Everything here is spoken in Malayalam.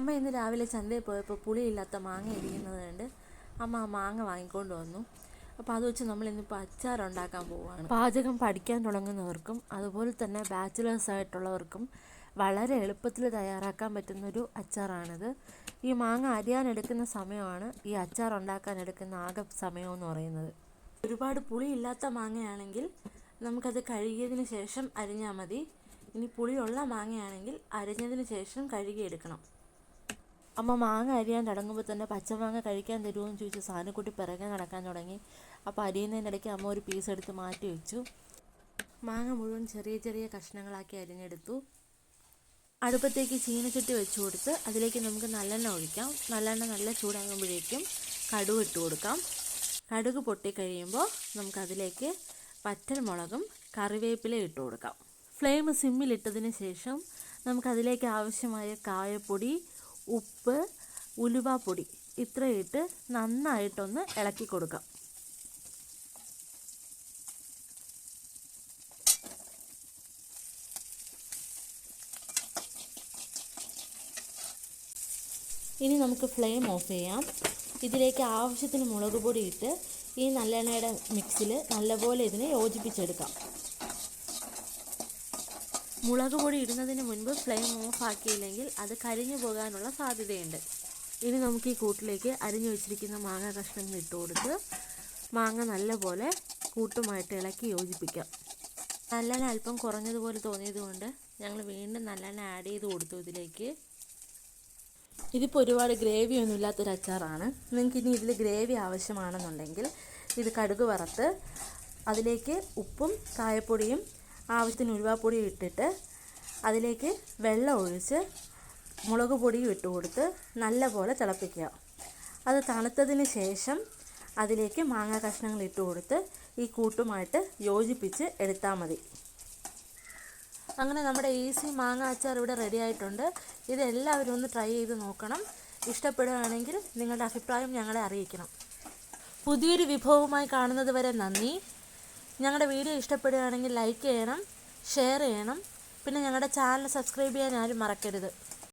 അമ്മ ഇന്ന് രാവിലെ ചന്തയിൽ പോയപ്പോൾ പുളിയില്ലാത്ത മാങ്ങ ഇരിക്കുന്നത് കണ്ട് അമ്മ ആ മാങ്ങ വാങ്ങിക്കൊണ്ട് വന്നു. അപ്പോൾ അത് വെച്ച് നമ്മൾ ഇന്നിപ്പോൾ അച്ചാർ ഉണ്ടാക്കാൻ പോവുകയാണ്. പാചകം പഠിക്കാൻ തുടങ്ങുന്നവർക്കും അതുപോലെ തന്നെ ബാച്ചിലേഴ്സ് ആയിട്ടുള്ളവർക്കും വളരെ എളുപ്പത്തിൽ തയ്യാറാക്കാൻ പറ്റുന്നൊരു അച്ചാറാണിത്. ഈ മാങ്ങ അരിയാൻ എടുക്കുന്ന സമയമാണ് ഈ അച്ചാർ ഉണ്ടാക്കാൻ എടുക്കുന്ന ആകെ സമയമെന്ന് പറയുന്നത്. ഒരുപാട് പുളിയില്ലാത്ത മാങ്ങയാണെങ്കിൽ നമുക്കത് കഴുകിയതിന് ശേഷം അരിഞ്ഞാൽ മതി. ഇനി പുളിയുള്ള മാങ്ങയാണെങ്കിൽ അരിഞ്ഞതിന് ശേഷം കഴുകിയെടുക്കണം. അമ്മ മാങ്ങ അരിയാൻ തുടങ്ങുമ്പോൾ തന്നെ പച്ചമാങ്ങ കഴിക്കാൻ തരുമോ എന്ന് ചോദിച്ച് സാധനക്കുട്ടി പിറകെ നടക്കാൻ തുടങ്ങി. അപ്പോൾ അരിയുന്നതിനിടയ്ക്ക് അമ്മ ഒരു പീസ് എടുത്ത് മാറ്റി വെച്ചു. മാങ്ങ മുഴുവൻ ചെറിയ ചെറിയ കഷ്ണങ്ങളാക്കി അരിഞ്ഞെടുത്തു. അടുപ്പത്തേക്ക് ചീനച്ചട്ടി വെച്ച് കൊടുത്ത് അതിലേക്ക് നമുക്ക് നല്ലെണ്ണ ഒഴിക്കാം. നല്ലെണ്ണ നല്ല ചൂടാകുമ്പോഴേക്കും കടുക് ഇട്ട് കൊടുക്കാം. കടുക് പൊട്ടിക്കഴിയുമ്പോൾ നമുക്കതിലേക്ക് പറ്റൽമുളകും കറിവേപ്പിലയും ഇട്ട് കൊടുക്കാം. ഫ്ലെയിം സിമ്മിലിട്ടതിന് ശേഷം നമുക്കതിലേക്ക് ആവശ്യമായ കായപ്പൊടി ഉപ്പ് ഉലുവാപ്പൊടി ഇത്രയിട്ട് നന്നായിട്ടൊന്ന് ഇളക്കി കൊടുക്കാം. ഇനി നമുക്ക് ഫ്ലെയിം ഓഫ് ചെയ്യാം. ഇതിലേക്ക് ആവശ്യത്തിന് മുളക് പൊടി ഇട്ട് ഈ നല്ലെണ്ണയുടെ മിക്സിൽ നല്ലപോലെ ഇതിനെ യോജിപ്പിച്ചെടുക്കാം. മുളക് പൊടി ഇടുന്നതിന് മുൻപ് ഫ്ലെയിം ഓഫ് ആക്കിയില്ലെങ്കിൽ അത് കരിഞ്ഞു പോകാനുള്ള സാധ്യതയുണ്ട്. ഇനി നമുക്ക് ഈ കൂട്ടിലേക്ക് അരിഞ്ഞു വെച്ചിരിക്കുന്ന മാങ്ങ കഷ്ണങ്ങൾ ഇട്ട് കൊടുത്ത് മാങ്ങ നല്ലപോലെ കൂട്ടുമായിട്ട് ഇളക്കി യോജിപ്പിക്കാം. നല്ലെണ്ണ അല്പം കുറഞ്ഞതുപോലെ തോന്നിയതുകൊണ്ട് ഞങ്ങൾ വീണ്ടും നല്ലെണ്ണ ആഡ് ചെയ്ത് കൊടുത്തു ഇതിലേക്ക്. ഇതിപ്പോൾ ഒരുപാട് ഗ്രേവി ഒന്നും ഇല്ലാത്തൊരു അച്ചാറാണ്. നിങ്ങൾക്ക് ഇനി ഇതിൽ ഗ്രേവി ആവശ്യമാണെന്നുണ്ടെങ്കിൽ ഇത് കടുക് വറുത്ത് അതിലേക്ക് ഉപ്പും കായപ്പൊടിയും ആവശ്യത്തിന് ഉരുവാപ്പൊടി ഇട്ടിട്ട് അതിലേക്ക് വെള്ളം ഒഴിച്ച് മുളക് പൊടിയും ഇട്ട് കൊടുത്ത് നല്ലപോലെ തിളപ്പിക്കുക. അത് തണുത്തതിന് ശേഷം അതിലേക്ക് മാങ്ങ കഷ്ണങ്ങൾ ഇട്ട് കൊടുത്ത് ഈ കൂട്ടുമായിട്ട് യോജിപ്പിച്ച് എടുത്താൽ മതി. അങ്ങനെ നമ്മുടെ ഈസി മാങ്ങ അച്ചാർ ഇവിടെ റെഡി ആയിട്ടുണ്ട്. ഇത് എല്ലാവരും ഒന്ന് ട്രൈ ചെയ്ത് നോക്കണം. ഇഷ്ടപ്പെടുകയാണെങ്കിൽ നിങ്ങളുടെ അഭിപ്രായം ഞങ്ങളെ അറിയിക്കണം. പുതിയൊരു വിഭവവുമായി കാണുന്നത് വരെ നന്ദി. ഞങ്ങളുടെ വീഡിയോ ഇഷ്ടപ്പെടുകയാണെങ്കിൽ ലൈക്ക് ചെയ്യണം ഷെയർ ചെയ്യണം. പിന്നെ ഞങ്ങളുടെ ചാനൽ സബ്സ്ക്രൈബ് ചെയ്യാൻ ആരും മറക്കരുത്.